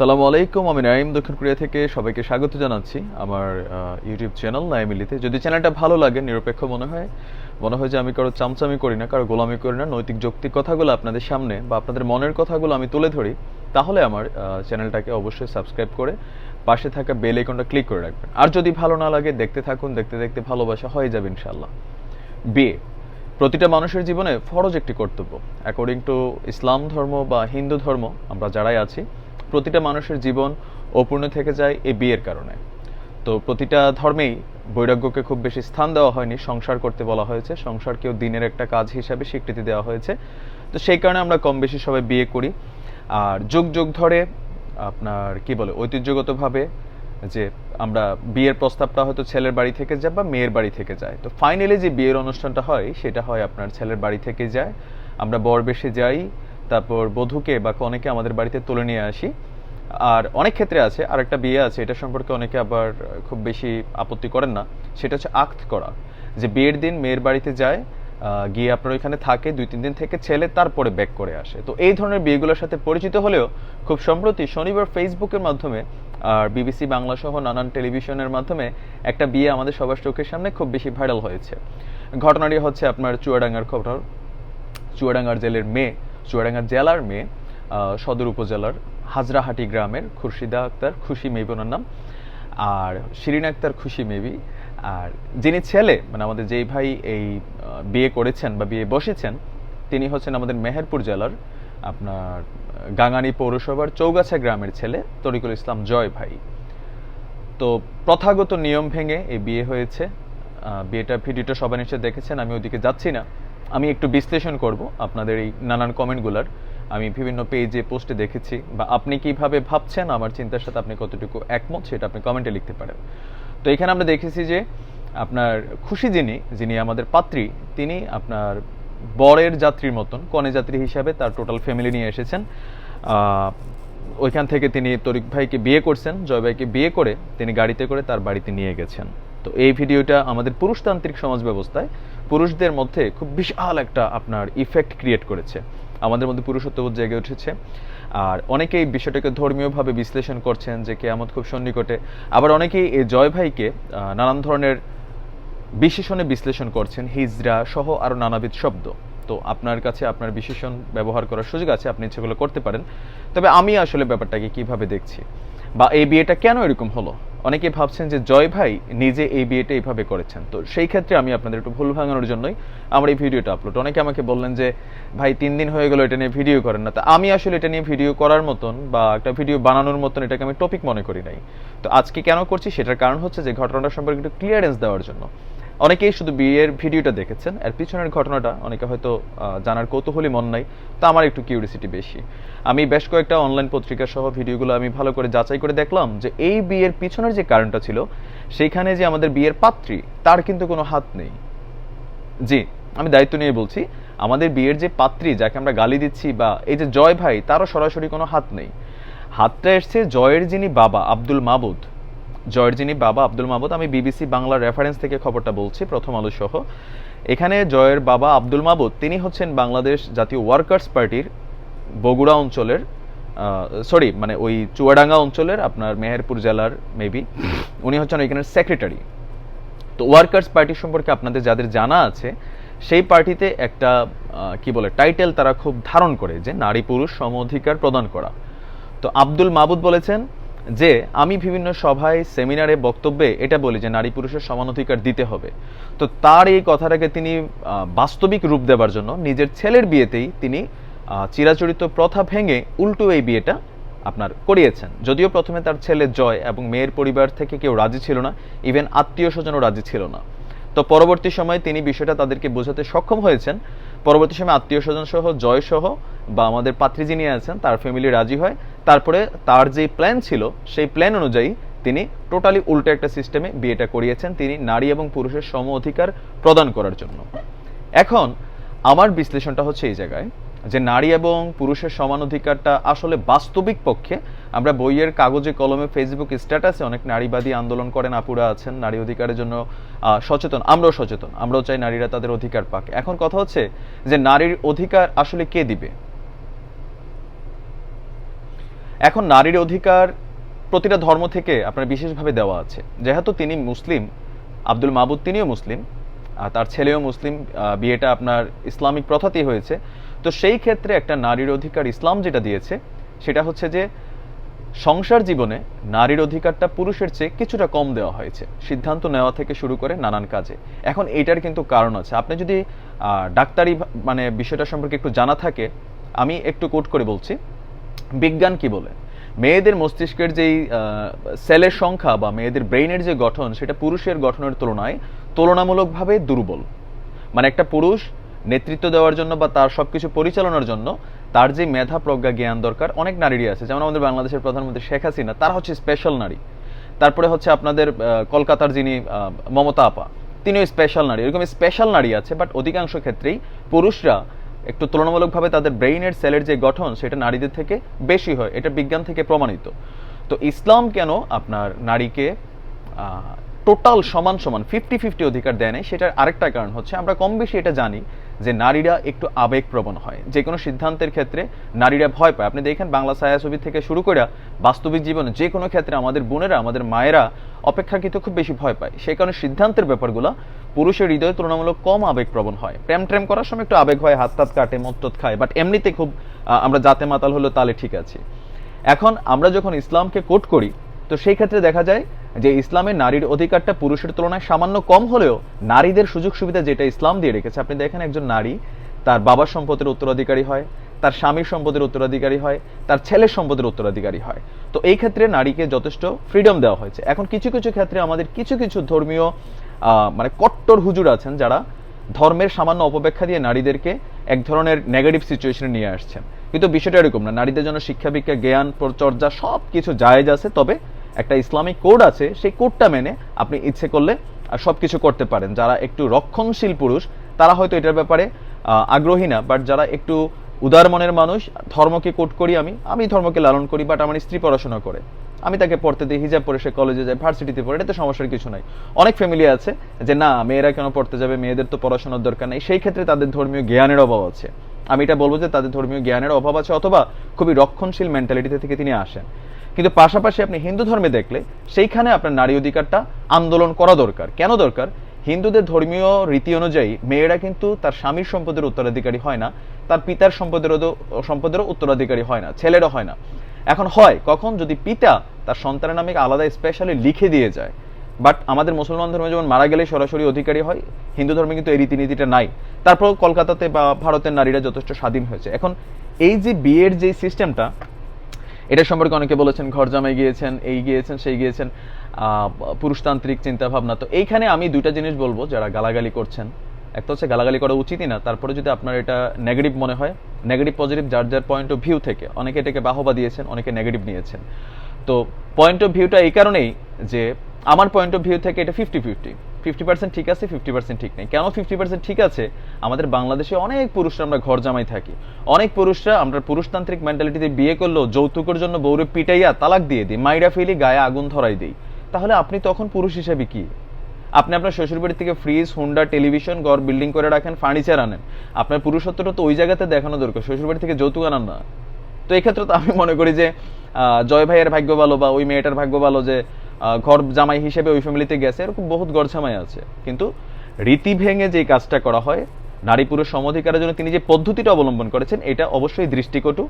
সালামু আলাইকুম, আমি নাইম দক্ষিণ কোরিয়া থেকে সবাইকে স্বাগত জানাচ্ছি আমার ইউটিউব চ্যানেল নাইমিলিতে যদি চ্যানেলটা ভালো লাগে, নিরপেক্ষ মনে হয় মনে হয় যে আমি কারও চামচামি করি না, কারও গোলামি করি না, নৈতিক যৌক্তিক কথাগুলো আপনাদের সামনে বা আপনাদের মনের কথাগুলো আমি তুলে ধরি, তাহলে আমার চ্যানেলটাকে অবশ্যই সাবস্ক্রাইব করে পাশে থাকা বেল আইকনটা ক্লিক করে রাখবেন। আর যদি ভালো না লাগে, দেখতে থাকুন, দেখতে দেখতে ভালোবাসা হয়ে যাবে ইনশাল্লাহ বিয়ে প্রতিটা মানুষের জীবনে ফরজ একটি কর্তব্য। অ্যাকর্ডিং টু ইসলাম ধর্ম বা হিন্দু ধর্ম, আমরা যারাই আছি প্রতিটা মানুষের জীবন অপূর্ণ থেকে যায় এই বিয়ের কারণে। তো প্রতিটা ধর্মেই বৈরাগ্যকে খুব বেশি স্থান দেওয়া হয়নি, সংসার করতে বলা হয়েছে। সংসারকেও দিনের একটা কাজ হিসাবে স্বীকৃতি দেওয়া হয়েছে। তো সেই কারণে আমরা কম বেশি সবাই বিয়ে করি। আর যুগ যুগ ধরে আপনার কি বলে, ঐতিহ্যগতভাবে যে আমরা বিয়ের প্রস্তাবটা হয়তো ছেলের বাড়ি থেকে যায় বা মেয়ের বাড়ি থেকে যায়। তো ফাইনালি যে বিয়ের অনুষ্ঠানটা হয়, সেটা হয় আপনার ছেলের বাড়ি থেকে যায়। আমরা বর বেশে যাই তারপর বধূকে বা কনেকে আমাদের বাড়িতে তুলে নিয়ে আসি। আর অনেক ক্ষেত্রে আছে আর একটা বিয়ে আছে, এটা সম্পর্কে অনেকে আবার খুব বেশি আপত্তি করেন না। সেটা হচ্ছে আক্ত করা। যে বিয়ের দিন মেয়ের বাড়িতে যায় গিয়ে আপনার ওইখানে থাকে, দুই, তিন দিন থেকে ছেলে তারপরে ব্যাক করে আসে। তো এই ধরনের বিয়েগুলোর সাথে পরিচিত হলেও খুব সম্প্রতি শনিবার ফেসবুকের মাধ্যমে আর বিবিসি বাংলা সহ নানান টেলিভিশনের মাধ্যমে একটা বিয়ে আমাদের সবার চোখের সামনে খুব বেশি ভাইরাল হয়েছে। ঘটনাটি হচ্ছে আপনার চুয়াডাঙ্গার খবর। চুয়াডাঙ্গার জেলের মেয়ে চুয়াডাঙ্গার জেলার মেয়ে সদর উপজেলার হাজরাহাটি গ্রামের খুরশিদা আক্তার, খুশি মেবি ওনার নাম, আর শিরিন আক্তার, খুশি মেবি। আর যিনি ছেলে মানে আমাদের যেই ভাই এই বিয়ে করেছেন বা বিয়ে বসেছেন, তিনি হচ্ছেন আমাদের মেহেরপুর জেলার আপনার গাঙানি পৌরসভার চৌগাছা গ্রামের ছেলে, তরিকুল ইসলাম জয় ভাই। তো প্রথাগত নিয়ম ভেঙে এই বিয়ে হয়েছে। বিয়েটা ভিডিওটা সবাই নিশ্চয় দেখেছেন, আমি ওদিকে যাচ্ছি না। আমি একটু বিশ্লেষণ করব আপনাদের এই নানান কমেন্টগুলার। আমি বিভিন্ন পেজে পোস্টে দেখেছি বা আপনি কীভাবে ভাবছেন আমার চিন্তার সাথে আপনি কতটুকু একমত সেটা আপনি কমেন্টে লিখতে পারেন। তো এখানে আমরা দেখেছি যে আপনার খুশি যিনি যিনি আমাদের পাত্রী, তিনি আপনার বরের যাত্রীর মতন, কনে যাত্রী হিসাবে তার টোটাল ফ্যামিলি নিয়ে এসেছেন। ওইখান থেকে তিনি তরিক ভাইকে বিয়ে করছেন, জয় ভাইকে বিয়ে করে তিনি গাড়িতে করে তার বাড়িতে নিয়ে গেছেন। তো এই ভিডিওটা আমাদের পুরুষতান্ত্রিক সমাজ ব্যবস্থায় পুরুষদের মধ্যে খুব বিশাল একটা আপনার ইফেক্ট ক্রিয়েট করেছে। আমাদের মধ্যে পুরুষত্ববোধ জেগে উঠেছে। আর অনেকেই বিষয়টাকে ধর্মীয়ভাবে বিশ্লেষণ করছেন যে কেয়ামত খুব সন্নিকটে। আবার অনেকেই এই জয় ভাইকে নানান ধরনের বিশেষণে বিশ্লেষণ করছেন, হিজরা সহ আরও নানাবিধ শব্দ। তো আপনার কাছে আপনার বিশেষণ ব্যবহার করার সুযোগ আছে, আপনি সেগুলো করতে পারেন। তবে আমি আসলে ব্যাপারটাকে কীভাবে দেখছি? বা এই বিয়েটা কেন এরকম হলো? অনেকে ভাবছেন যে জয় ভাই নিজে এই বিয়েটা এইভাবে করেছেন। তো সেই ক্ষেত্রে আমি আপনাদের একটু ভুল ভাঙানোর জন্যই আমার এই ভিডিওটা আপলোড অনেকে আমাকে বললেন যে, ভাই, তিন দিন হয়ে গেল এটা নিয়ে ভিডিও করেন না। তা আমি আসলে এটা নিয়ে ভিডিও করার মতন বা একটা ভিডিও বানানোর মতন এটাকে আমি টপিক মনে করি নাই। তো আজকে কেন করছি সেটার কারণ হচ্ছে যে, ঘটনাটা সম্পর্কে একটু ক্লিয়ারেন্স দেওয়ার জন্য। অনেকেই শুধু বিয়ের ভিডিওটা দেখেছেন আর পিছনের ঘটনাটা অনেকে হয়তো জানার কৌতূহলী মন নাই, তা আমার একটু কিউরিসিটি বেশি। আমি বেশ কয়েকটা অনলাইন পত্রিকা সহ ভিডিওগুলো আমি ভালো করে যাচাই করে দেখলাম যে এই বিয়ের পিছনের যে কারণটা ছিল সেইখানে যে আমাদের বিয়ের পাত্রী, তার কিন্তু কোনো হাত নেই। জি, আমি দায়িত্ব নিয়ে বলছি, আমাদের বিয়ের যে পাত্রী, যাকে আমরা গালি দিচ্ছি বা এই যে জয় ভাই, তারও সরাসরি কোনো হাত নেই। হাতটা এসছে জয়ের যিনি বাবা, আব্দুল মাবুদ। জয়ের যিনি বাবা আব্দুল মাবুদ, আমি বিবিসি বাংলার রেফারেন্স থেকে খবরটা বলছি, প্রথম আলো সহ। এখানে জয়ের বাবা আব্দুল মাবুদ, তিনি হচ্ছেন বাংলাদেশ জাতীয় ওয়ার্কার্স পার্টির বগুড়া অঞ্চলের সরি মানে ওই চুয়াডাঙ্গা অঞ্চলের, আপনার মেহেরপুর জেলার মেবি উনি হচ্ছেন ওইখানের সেক্রেটারি তো ওয়ার্কার্স পার্টি সম্পর্কে আপনাদের যাদের জানা আছে, সেই পার্টিতে একটা কি বলে টাইটেল তারা খুব ধারণ করে, যে নারী পুরুষ সম অধিকার প্রদান করা। তো আব্দুল মাবুদ বলেছেন যে আমি বিভিন্ন সভায়, সেমিনারে বক্তব্যে এটা বলি যে নারী পুরুষের সমান অধিকার দিতে হবে। তো তার এই কথাটাকে তিনি বাস্তবিক রূপ দেওয়ার জন্য নিজের ছেলের বিয়েতেই তিনি চিরাচরিত প্রথা ভেঙে উল্টো এই বিয়েটা আপনার করিয়েছেন। যদিও প্রথমে তার ছেলে জয় এবং মেয়ের পরিবার থেকে কেউ রাজি ছিল না, ইভেন আত্মীয় স্বজনও রাজি ছিল না। তো পরবর্তী সময়ে তিনি বিষয়টা তাদেরকে বোঝাতে সক্ষম হয়েছেন। পরবর্তী সময় আত্মীয় স্বজন সহ জয় সহ বা আমাদের পাত্রী যিনি আছেন, তার ফ্যামিলি রাজি হয়। তারপরে তার যে প্ল্যান ছিল, সেই প্ল্যান অনুযায়ী তিনি টোটালি উল্টো একটা সিস্টেমে বিয়েটা করিয়েছেন, তিনি নারী এবং পুরুষের সম অধিকার প্রদান করার জন্য। এখন, আমার বিশ্লেষণটা হচ্ছে এই জায়গায় যে নারী এবং পুরুষের সমান অধিকারটা আসলে বাস্তবিক পক্ষে আমরা বইয়ের কাগজে, কলমে ফেসবুক স্ট্যাটাসে অনেক নারীবাদী আন্দোলন করেন, আপুরা আছেন, নারী অধিকারের জন্য সচেতন, আমরাও সচেতন, আমরাও চাই নারীরা তাদের অধিকার পাক। এখন কথা হচ্ছে যে নারীর অধিকার আসলে কে দিবে? এখন নারীর অধিকার প্রতিটা ধর্ম থেকে আপনার বিশেষভাবে দেওয়া আছে। যেহেতু তিনি মুসলিম, আব্দুল মাহবুদ তিনিও মুসলিম, আর তার ছেলেও মুসলিম বিয়েটা আপনার ইসলামিক প্রথাতেই হয়েছে। তো সেই ক্ষেত্রে একটা নারীর অধিকার ইসলাম যেটা দিয়েছে, সেটা হচ্ছে যে সংসার জীবনে নারীর অধিকারটা পুরুষের চেয়ে কিছুটা কম দেওয়া হয়েছে। সিদ্ধান্ত নেওয়া থেকে শুরু করে নানান কাজে। এখন এইটার কিন্তু কারণ আছে। আপনি যদি ডাক্তারি মানে বিষয়টা সম্পর্কে একটু জানা থাকে, আমি একটু কোট করে বলছি। বিজ্ঞান কি বলে? মেয়েদের মস্তিষ্কের যেই সেলের সংখ্যা বা মেয়েদের ব্রেইনের যে গঠন, সেটা পুরুষের গঠনের তুলনায় তুলনামূলকভাবে দুর্বল। মানে একটা পুরুষ নেতৃত্ব দেওয়ার জন্য বা তার সবকিছু পরিচালনার জন্য তার যে মেধা, প্রজ্ঞা, জ্ঞান দরকার অনেক নারীরই আছে। যেমন আমাদের বাংলাদেশের প্রধানমন্ত্রী শেখ হাসিনা, তারা হচ্ছে স্পেশাল নারী। তারপরে হচ্ছে আপনাদের কলকাতার যিনি মমতা আপা, তিনিও স্পেশাল নারী। এরকম স্পেশাল নারী আছে বাট অধিকাংশ ক্ষেত্রেই পুরুষরা একটু তুলনামূলকভাবে তাদের ব্রেইনের সেলের যে গঠন, সেটা নারীদের থেকে বেশি হয়। এটা বিজ্ঞান থেকে প্রমাণিত। তো ইসলাম কেন আপনার নারীকে টোটাল সমান সমান ফিফটি ফিফটি অধিকার দেয় নাই? সেটার আরেকটা কারণ হচ্ছে, আমরা কম বেশি এটা জানি যে নারীরা একটু আবেগপ্রবণ হয়। যে কোনো সিদ্ধান্তের ক্ষেত্রে নারীরা ভয় পায়। আপনি দেখেন বাংলা ছায়াছবি থেকে শুরু করে বাস্তবিক জীবনে, যে কোনো ক্ষেত্রে আমাদের বোনেরা, আমাদের মায়েরা অপেক্ষাকৃত খুব বেশি ভয় পায়। সেই কারণে সিদ্ধান্তের ব্যাপারগুলো পুরুষের হৃদয়ে তুলনামূলক কম আবেগপ্রবণ হয়। প্রেম ট্রেম করার সময় একটু আবেগ হয়, হাত টাত কাটে টদ খায় বাট এমনিতে খুব আমরা জাতে মাতাল হলো তালে ঠিক আছে। এখন আমরা যখন ইসলামকে কোট করি, তো সেই ক্ষেত্রে দেখা যায় যে ইসলামের নারীর অধিকারটা পুরুষের তুলনায় সামান্য কম হলেও নারীদের সুযোগ সুবিধা যেটা ইসলাম দিয়ে রেখেছে, আপনি দেখেন একজন নারী, তার বাবার সম্পদের উত্তরাধিকারী হয়, তার স্বামীর সম্পদের উত্তরাধিকারী হয়, তার ছেলের সম্পদের উত্তরাধিকারী হয়। তো এই ক্ষেত্রে নারীকে যথেষ্ট ফ্রিডম দেওয়া হয়েছে। এখন কিছু কিছু ক্ষেত্রে আমাদের কিছু কিছু ধর্মীয় মানে কট্টর হুজুর আছেন যারা ধর্মের সামান্য অপব্যাখ্যা দিয়ে নারীদেরকে এক ধরনের নেগেটিভ সিচুয়েশনে নিয়ে আসছেন। কিন্তু বিষয়টা এরকম না, নারীদের জন্য শিক্ষা বিক্ষা জ্ঞান চর্চা সব কিছু জায়েজ আছে, তবে একটা ইসলামিক কোড আছে, সেই কোডটা মেনে আপনি ইচ্ছে করলে সব কিছু করতে পারেন। যারা একটু রক্ষণশীল পুরুষ, তারা হয়তো এটার ব্যাপারে আগ্রহী না বাট যারা একটু উদার মনের মানুষ, ধর্মকে কোট করি আমি আমি ধর্মকে লালন করি বাট আমার স্ত্রী পড়াশোনা করে। আমি তাকে পড়তে দিই, হিজাব পরে সে কলেজে যায়, ভার্সিটিতে পড়ে, এটাতে সমস্যার কিছু নাই। অনেক ফ্যামিলি আছে যে, না, মেয়েরা কেন পড়তে যাবে? মেয়েদের তো পড়াশোনার দরকার নেই। সেই ক্ষেত্রে তাদের ধর্মীয় জ্ঞানের অভাব আছে। আমি এটা বলব যে, তাদের ধর্মীয় জ্ঞানের অভাব আছে, অথবা খুবই রক্ষণশীল মেন্টালিটি থেকে তিনি আসেন। কিন্তু পাশাপাশি আপনি হিন্দু ধর্মে দেখলে সেইখানে আপনার নারী অধিকারটা আন্দোলন করা দরকার। কেন দরকার? হিন্দুদের ধর্মীয় রীতি অনুযায়ী মেয়েরা কিন্তু তার স্বামীর সম্পদের উত্তরাধিকারী হয় না, তার পিতার সম্পদেরও সম্পদেরও উত্তরাধিকারী হয় না ছেলেরও হয় না। এখন হয়, কখন যদি পিতা তার সন্তানের নামে আলাদা স্পেশালি লিখে দিয়ে যায়। বাট আমাদের মুসলমান ধর্মে যেমন মারা গেলে সরাসরি অধিকারী হয়, হিন্দু ধর্মে কিন্তু এই রীতিনীতিটা নাই। তারপর কলকাতাতে বা ভারতের নারীরা যথেষ্ট স্বাধীন হয়েছে। এখন এই যে বিয়ের যে সিস্টেমটা এটা সম্পর্কে অনেকে বলেছেন ঘর জামাই গিয়েছেন, এই গিয়েছেন, সেই গিয়েছেন পুরুষতান্ত্রিক চিন্তা ভাবনা তো এইখানে আমি দুইটা জিনিস বলব যারা গালাগালি করছেন। একটা হচ্ছে গালাগালি করা উচিতই না, তারপরে যদি আপনার এটা নেগেটিভ মনে হয় নেগেটিভ পজিটিভ যার যার পয়েন্ট অফ ভিউ থেকে। অনেকে এটাকে বাহবা দিয়েছেন, অনেকে নেগেটিভ নিয়েছেন। তো পয়েন্ট অফ ভিউটা এই কারণেই যে আমার পয়েন্ট অফ ভিউ থেকে এটা ফিফটি ফিফটি ফিফটি পার্সেন্ট ঠিক আছে, ফিফটি পার্সেন্ট ঠিক নেই। কেন ফিফটি পার্সেন্ট ঠিক আছে? আমাদের বাংলাদেশে অনেক পুরুষরা আমরা ঘর জামাই থাকি। অনেক পুরুষরা আমরা পুরুষতান্ত্রিক মেন্টালিটিতে বিয়ে করলেও যৌতুকের জন্য বউরে পিটাইয়া তালাক দিয়ে দিই, মাইরা ফেলি, গায়ে আগুন ধরাই দিই। তাহলে আপনি তখন পুরুষ হিসেবে কি? আপনি আপনার শ্বশুরবাড়ি থেকে ফ্রিজ হুন্ডা টেলিভিশন ঘর বিল্ডিং করে রাখেন ফার্নিচার আনেন। আপনার পুরুষত্বটা তো ওই জায়গাতে দেখানো দরকার, শ্বশুরবাড়ি থেকে যৌতুক আনান না। তো এক্ষেত্রে তো আমি মনে করি যে জয় ভাইয়ের ভাগ্য ভালো বা ওই মেয়েটার ভাগ্য ভালো যে ঘর জামাই হিসেবে ওই ফ্যামিলিতে গেছে, এরকম বহুত ঘর জামাই আছে। কিন্তু রীতি ভেঙে যে কাজটা করা হয়, নারী পুরুষ সমধিকারের জন্য তিনি যে পদ্ধতিটা অবলম্বন করেছেন, এটা অবশ্যই দৃষ্টিকটু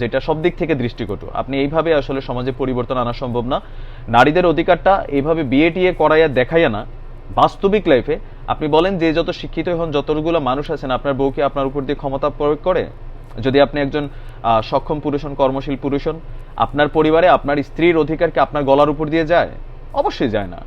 যেটা সব দিক থেকে দৃষ্টিকটু। আপনি এইভাবে আসলে সমাজে পরিবর্তন আনা সম্ভব না। নারীদের অধিকারটা এইভাবে বিয়ে টিয়ে করাইয়া দেখাইয়া না, বাস্তবিক লাইফে আপনি বলেন যে যত শিক্ষিত হন, যতগুলো মানুষ আছেন, আপনার বউকে আপনার উপর দিয়ে ক্ষমতা প্রয়োগ করে যদি আপনি একজন সক্ষম পুরুষ হন কর্মশীল পুরুষ হন আপনার পরিবারে আপনার স্ত্রীর অধিকারকে আপনার গলার উপর দিয়ে যায়? অবশ্যই যায় না।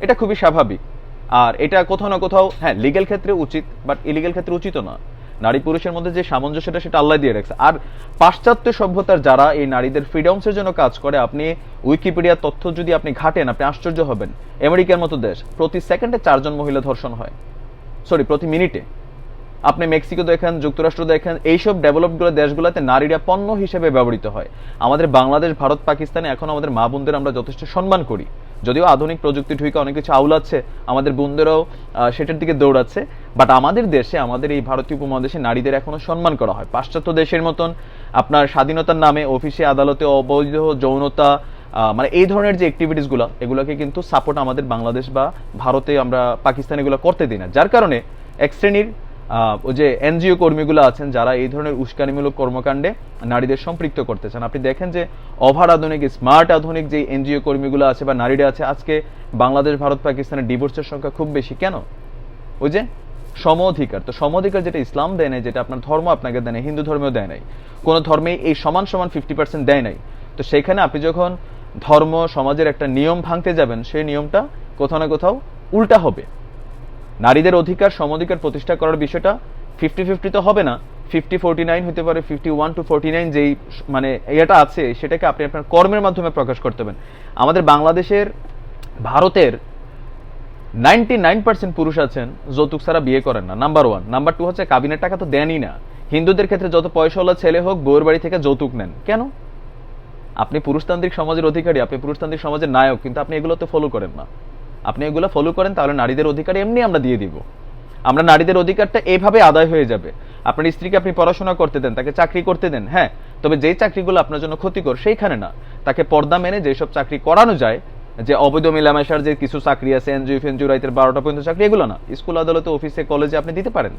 এটা খুবই স্বাভাবিক। আর এটা কোথাও না কোথাও হ্যাঁ লিগেল ক্ষেত্রে উচিত বাট ইলিগেল ক্ষেত্রে উচিত না নারী পুরুষের মধ্যে যে সামঞ্জস্যটা, সেটা আল্লাহ দিয়ে রাখছে। আর পাশ্চাত্য সভ্যতার যারা এই নারীদের ফ্রিডমসের জন্য কাজ করে, আপনি উইকিপিডিয়ার তথ্য যদি আপনি ঘাটেন, আপনি আশ্চর্য হবেন। আমেরিকার মতো দেশ, প্রতি সেকেন্ডে চারজন মহিলা ধর্ষণ হয়। সরি প্রতি মিনিটে আপনি মেক্সিকো দেখেন, যুক্তরাষ্ট্র দেখেন, এইসব ডেভেলপড দেশগুলোতে নারীরা পণ্য হিসেবে ব্যবহৃত হয়। আমাদের বাংলাদেশ, ভারত, পাকিস্তানে, এখন আমাদের মা বোনদের আমরা যথেষ্ট সম্মান করি। যদিও আধুনিক প্রযুক্তি ঢুকে অনেক কিছু আউলাচ্ছে আমাদের বোনদেরও সেটার দিকে দৌড়াচ্ছে বাট আমাদের দেশে, আমাদের এই ভারতীয় উপমহাদেশে নারীদের এখনও সম্মান করা হয়। পাশ্চাত্য দেশের মতন আপনার স্বাধীনতার নামে অফিসে আদালতে অবৈধ যৌনতা মানে এই ধরনের যে অ্যাক্টিভিটিসগুলো এগুলোকে কিন্তু সাপোর্ট আমাদের বাংলাদেশ বা ভারতে আমরা পাকিস্তান এগুলো করতে দিই না। যার কারণে এক শ্রেণির ওই যে এনজিও কর্মীগুলো আছেন যারা এই ধরনের উস্কানিমূলক কর্মকাণ্ডে নারীদের সম্পৃক্ত করতে চান। আপনি দেখেন যে ওভার আধুনিক, স্মার্ট আধুনিক যে এনজিও কর্মীগুলো আছে বা নারীরা আছে, আজকে বাংলাদেশ, ভারত, পাকিস্তানের ডিভোর্সের সংখ্যা খুব বেশি। কেন? ওই যে সম অধিকার। তো সম অধিকার যেটা ইসলাম দেয় নাই, যেটা আপনার ধর্ম আপনাকে দেয় নাই, হিন্দু ধর্মেও দেয় নাই, কোনো ধর্মেই এই সমান সমান ফিফটি পার্সেন্ট দেয় নাই। তো সেখানে আপনি যখন ধর্ম, সমাজের একটা নিয়ম ভাঙতে যাবেন, সেই নিয়মটা কোথাও না কোথাও উল্টা হবে। নারীদের অধিকার সম অধিকার প্রতিষ্ঠা করার বিষয়টা ফিফটি ফিফটি তো হবে না। ফিফটি ফোরটি নাইন হতে পারে fifty one two forty nine যেই মানে এটা আছে, সেটাকে আপনি আপনার কর্মের মাধ্যমে প্রকাশ করতে পারেন। আমাদের বাংলাদেশের, ভারতের নাইনটি নাইন পার্সেন্ট পুরুষ আছেন, যৌতুক ছাড়া বিয়ে করেন না। নাম্বার ওয়ান নাম্বার টু হচ্ছে কাবিনের টাকা তো দেনই না। হিন্দুদের ক্ষেত্রে যত পয়সাওয়ালা ছেলে হোক, বউয়ের বাড়ি থেকে যৌতুক নেন। কেন? আপনি পুরুষতান্ত্রিক সমাজের অধিকারী, আপনি পুরুষতান্ত্রিক সমাজের নায়ক, কিন্তু আপনি এগুলো তো ফলো করেন না। আপনি এগুলো ফলো করেন, তাহলে নারীদের অধিকার এমনি আমরা দিয়ে দিব। আমরা নারীদের অধিকারটা এইভাবে আদায় হয়ে যাবে। আপনার স্ত্রীকে আপনি পড়াশোনা করতে দেন, তাকে চাকরি করতে দেন হ্যাঁ তবে যেই চাকরিগুলো আপনার জন্য ক্ষতিকর সেইখানে না। তাকে পর্দা মেনে যেসব চাকরি করানো যায়, যে অবৈধ মেলামেশার যে কিছু চাকরি আছে, এনজিও, ফেনজিও, রাইতের বারোটা পর্যন্ত চাকরি, এগুলো না। স্কুল আদালতে, অফিসে, কলেজে আপনি দিতে পারেন।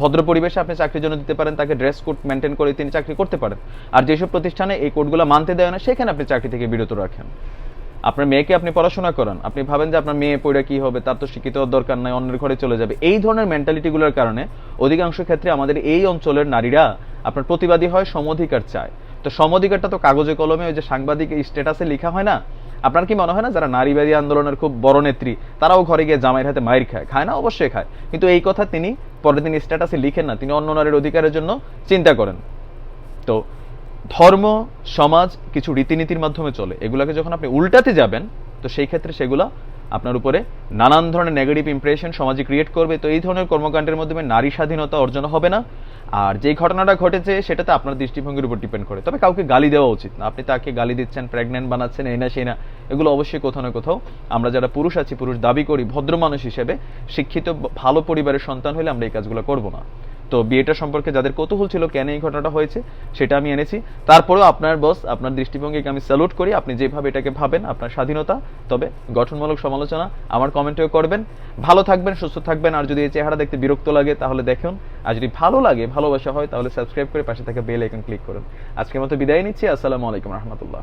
ভদ্র পরিবেশে আপনি চাকরির জন্য দিতে পারেন, তাকে ড্রেস কোড মেনটেন করে তিনি চাকরি করতে পারেন। আর যেসব প্রতিষ্ঠানে এই কোডগুলো মানতে দেয় না, সেখানে আপনি চাকরি থেকে বিরত রাখেন। আপনার মেয়েকে আপনি পড়াশোনা করান, আপনি ভাবেন যে আপনার মেয়ে পড়ে কি হবে, তার তো শিক্ষিত দরকার নাই, অন্যের ঘরে চলে যাবে। এই ধরনের মেন্টালিটিগুলোর কারণে অধিকাংশ ক্ষেত্রে আমাদের এই অঞ্চলের নারীরা আপনার প্রতিবাদী হয় সমঅধিকার চায়। তো সমঅধিকারটা তো কাগজে কলমে ওই যে সাংবাদিক স্ট্যাটাসে লেখা হয় না? আপনার কি মনে হয় না, যারা নারীবাদী আন্দোলনের খুব বড় নেত্রী, তারাও ঘরে গিয়ে জামাইয়ের হাতে মায়ের খায়? খায় না? অবশ্যই খায়। কিন্তু এই কথা তিনি পরে তিনি স্ট্যাটাসে লিখেন না। তিনি অন্য নারীর অধিকারের জন্য চিন্তা করেন। তো ধর্ম, সমাজ কিছু রীতিনীতির মাধ্যমে চলে। এগুলোকে যখন আপনি উল্টাতে যাবেন, তো সেই ক্ষেত্রে সেগুলো আপনার উপরে নানান ধরনের নেগেটিভ ইমপ্রেশন সমাজে ক্রিয়েট করবে। তো এই ধরনের কর্মকাণ্ডের মাধ্যমে নারী স্বাধীনতা অর্জন হবে না। আর যে ঘটনাটা ঘটেছে, সেটাতে আপনার দৃষ্টিভঙ্গির উপর ডিপেন্ড করে। তবে কাউকে গালি দেওয়া উচিত না। আপনি তাকে গালি দিচ্ছেন প্রেগনেন্ট বানাচ্ছেন, এই না সেই না, এগুলো অবশ্যই কোথাও না কোথাও আমরা যারা পুরুষ আছি, পুরুষ দাবি করি, ভদ্র মানুষ হিসেবে শিক্ষিত, ভালো পরিবারের সন্তান হলে আমরা এই কাজগুলো করব না। তো বিয়েটা সম্পর্কে যাদের কৌতূহল ছিল কেন এই ঘটনাটা হয়েছে, সেটা আমি এনেছি। তারপরেও আপনার বস, আপনার দৃষ্টিভঙ্গিকে আমি স্যালুট করি। আপনি যেভাবে এটাকে ভাবেন, আপনার স্বাধীনতা। তবে গঠনমূলক সমালোচনা আমার কমেন্টেও করবেন। ভালো থাকবেন, সুস্থ থাকবেন। আর যদি এই চেহারা দেখতে বিরক্ত লাগে, তাহলে দেখুন। আর যদি ভালো লাগে, ভালোবাসা হয়, তাহলে সাবস্ক্রাইব করে পাশে থাকা বেল আইকন ক্লিক করুন। আজকের মতো বিদায় নিচ্ছি। আসসালামু আলাইকুম রহমতুল্লাহ।